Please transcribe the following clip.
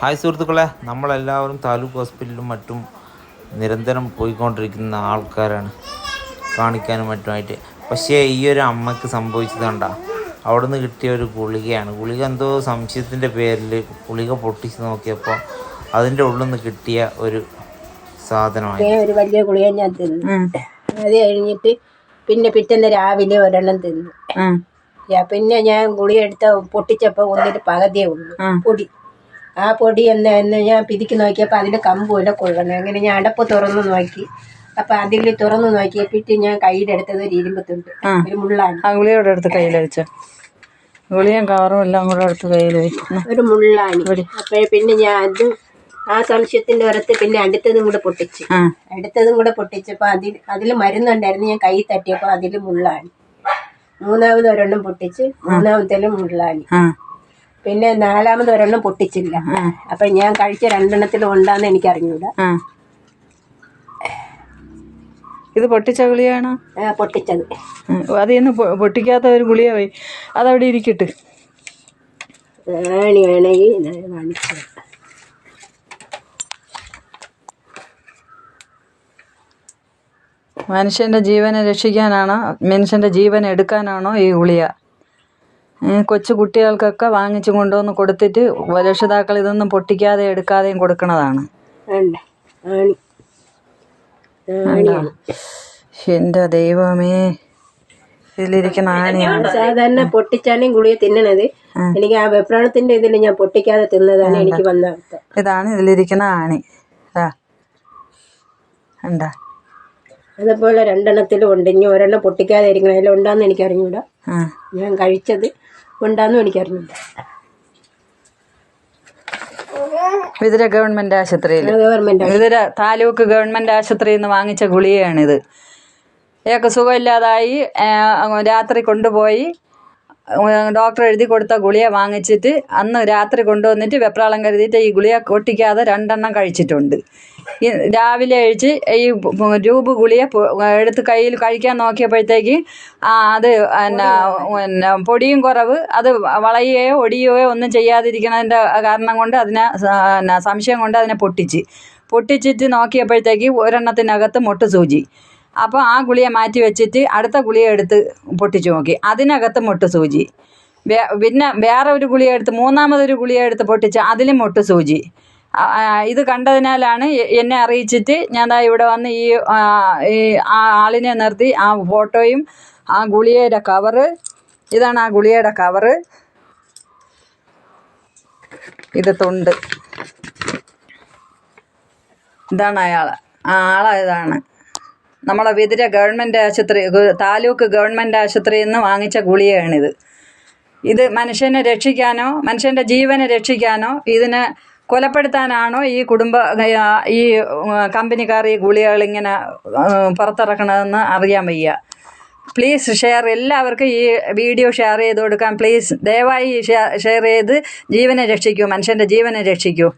Hi സുഹൃത്തുക്കളെ നമ്മളെല്ലാവരും താലൂക്ക് ഹോസ്പിറ്റലിലും മറ്റും നിരന്തരം പോയിക്കൊണ്ടിരിക്കുന്ന ആൾക്കാരാണ് കാണിക്കാനും മറ്റുമായിട്ട്. പക്ഷേ ഈ ഒരു അമ്മയ്ക്ക് സംഭവിച്ചത് കണ്ട? അവിടുന്ന് കിട്ടിയ ഒരു ഗുളികയാണ്. ഗുളിക എന്തോ സംശയത്തിന്റെ പേരിൽ ഗുളിക പൊട്ടിച്ച് നോക്കിയപ്പോൾ അതിന്റെ ഉള്ളിൽ നിന്ന് കിട്ടിയ ഒരു സാധനമായി ഇങ്ങനെ ഒരു വലിയ ഗുളിക ഞാൻ തിന്നു. അത് കഴിഞ്ഞിട്ട് പിന്നെ പിറ്റേന്ന് രാവിലെ ഒരെണ്ണം തിന്നു. പിന്നെ ഞാൻ ഗുളിക എടുത്ത പൊട്ടിച്ചപ്പോൾ ഒന്നിന് പകുതിയേ ഉള്ളൂ. പൊടി. ആ പൊടി എന്ന് എന്ന് ഞാൻ പിതിക്ക് നോക്കിയപ്പോൾ അതിന്റെ കമ്പുമല്ല കൊള്ളണം അങ്ങനെ ഞാൻ അടപ്പ് തുറന്നു നോക്കി. അപ്പൊ അതിൽ തുറന്നു നോക്കിയപ്പിട്ട് ഞാൻ കയ്യിലെടുത്തത് ഒരു ഇരുമ്പ് തുണ്ട്. ഒരു മുള്ളാണ്. ആ ഗുളിയോടെ എടുത്ത് കയ്യിൽ വെച്ചു ഗുളിയും കവറും എല്ലാം കൂടെ എടുത്ത് കയ്യിൽ ഒരു മുള്ളാണ്. അപ്പോഴേ പിന്നെ ഞാൻ അത് ആ സംശയത്തിന്റെ പുറത്ത് പിന്നെ അടുത്തതും കൂടെ പൊട്ടിച്ച്. അടുത്തതും കൂടെ പൊട്ടിച്ചപ്പോൾ അതിൽ അതിൽ മരുന്നുണ്ടായിരുന്നു. ഞാൻ കൈ തട്ടിയപ്പോൾ അതിൽ മുള്ളാണ്. മൂന്നാമത് ഒരെണ്ണം പൊട്ടിച്ച് മൂന്നാമത്തേലും മുള്ളാണ്. പിന്നെ നാലാമത് ഒരെണ്ണം പൊട്ടിച്ചില്ല. അപ്പൊ ഞാൻ കഴിച്ച രണ്ടെണ്ണത്തിലും ഉണ്ടാന്ന് എനിക്ക് അറിഞ്ഞൂടാ ഇത് പൊട്ടിച്ച ഗുളിയാണോ പൊട്ടിച്ചത്. ഉം. അത് ഇന്ന് പൊട്ടിക്കാത്ത ഒരു ഗുളിയായി പോയി. അതവിടെ ഇരിക്കട്ട്. ആണി വേണമെങ്കിൽ ഞാൻ കാണിച്ചു തരാം. മനുഷ്യന്റെ ജീവനെ രക്ഷിക്കാനാണോ മനുഷ്യന്റെ ജീവൻ എടുക്കാനാണോ ഈ ഗുളിയ കൊച്ചു കുട്ടികൾക്കൊക്കെ വാങ്ങിച്ചു കൊണ്ടുവന്ന് കൊടുത്തിട്ട് രക്ഷിതാക്കൾ ഇതൊന്നും പൊട്ടിക്കാതെ എടുക്കാതെയും കൊടുക്കണതാണ്. എന്റെ ദൈവമേ ഇതിലിരിക്കുന്ന ആണിയാണ്. സാധാരണ പൊട്ടിച്ചാണ് ഗുളിക തിന്നണത്. എനിക്ക് ആ വെപ്രാണത്തിന്റെ ഇതിൽ ഞാൻ പൊട്ടിക്കാതെ തിന്നതാണ് എനിക്ക് വന്ന ഇതാണ് ഇതിലിരിക്കുന്ന ആണി. എന്താ? ഉണ്ടാ അതുപോലെ രണ്ടെണ്ണത്തിലും ഉണ്ട്. ഇനി ഒരെണ്ണം പൊട്ടിക്കാതെ ഇരിക്കണം അതിലുണ്ടാന്ന് എനിക്ക് അറിഞ്ഞൂടാ ഞാൻ കഴിച്ചത് ഉണ്ടാന്നും അറിഞ്ഞൂടാ വിതുര ഗവൺമെന്റ് ആശുപത്രിയിൽ ഗവൺമെന്റ് വിതുര താലൂക്ക് ഗവൺമെന്റ് ആശുപത്രിയിൽ നിന്ന് വാങ്ങിച്ച ഗുളികയാണിത്. ഇയാൾക്ക് സുഖമില്ലാതായി രാത്രി കൊണ്ടുപോയി. ഡോക്ടർ എഴുതി കൊടുത്ത ഗുളിക വാങ്ങിച്ചിട്ട് അന്ന് രാത്രി കൊണ്ടുവന്നിട്ട് വെപ്രാളം കരുതിയിട്ട് ഈ ഗുളിക കൊട്ടിക്കാതെ രണ്ടെണ്ണം കഴിച്ചിട്ടുണ്ട്. ഈ രാവിലെ അഴിച്ച് ഈ രൂപ ഗുളിക എടുത്ത് കയ്യിൽ കഴിക്കാൻ നോക്കിയപ്പോഴത്തേക്ക് അത് എന്നാ പിന്നെ പൊടിയും കുറവ്. അത് വളയുകയോ ഒടിയുകയോ ഒന്നും ചെയ്യാതിരിക്കുന്നതിന്റെ കാരണം കൊണ്ട് അതിനെ സംശയം കൊണ്ട് അതിനെ പൊട്ടിച്ച്. പൊട്ടിച്ചിട്ട് നോക്കിയപ്പോഴത്തേക്ക് ഒരെണ്ണത്തിനകത്ത് മുട്ട് സൂചി അപ്പോൾ ആ ഗുളിയെ മാറ്റി വെച്ചിട്ട് അടുത്ത ഗുളിയ എടുത്ത് പൊട്ടിച്ചു നോക്കി. അതിനകത്ത് മുട്ട് സൂചി. പിന്നെ വേറെ ഒരു ഗുളിയ എടുത്ത് മൂന്നാമതൊരു ഗുളിയ എടുത്ത് പൊട്ടിച്ച് അതിലും മുട്ട് സൂചി. ഇത് കണ്ടതിനാലാണ് എന്നെ അറിയിച്ചിട്ട് ഞാൻ ഇവിടെ വന്ന് ഈ ആ, ആളിനെ നിർത്തി ആ ഫോട്ടോയും ആ ഗുളികയുടെ കവറ്. ഇതാണ് ആ ഗുളികയുടെ കവറ്. ഇത് തൊണ്ട്. ഇതാണ് അയാൾ ആ ആളെ ഇതാണ്. നമ്മളെ വിതിര ഗവൺമെന്റ് ആശുപത്രി താലൂക്ക് ഗവൺമെന്റ് ആശുപത്രിയിൽ നിന്ന് വാങ്ങിച്ച ഗുളികയാണിത്. ഇത് മനുഷ്യനെ രക്ഷിക്കാനോ മനുഷ്യന്റെ ജീവനെ രക്ഷിക്കാനോ ഇതിനെ കൊലപ്പെടുത്താനാണോ ഈ കുടുംബ ഈ കമ്പനിക്കാർ ഈ ഗുളികകൾ ഇങ്ങനെ പുറത്തിറക്കണതെന്ന് അറിയാൻ വയ്യ. പ്ലീസ് ഷെയർ എല്ലാവർക്കും ഈ വീഡിയോ ഷെയർ ചെയ്ത് കൊടുക്കാം പ്ലീസ് ദയവായി ഷെയർ ചെയ്ത് ജീവനെ രക്ഷിക്കൂ മനുഷ്യന്റെ ജീവനെ രക്ഷിക്കൂ.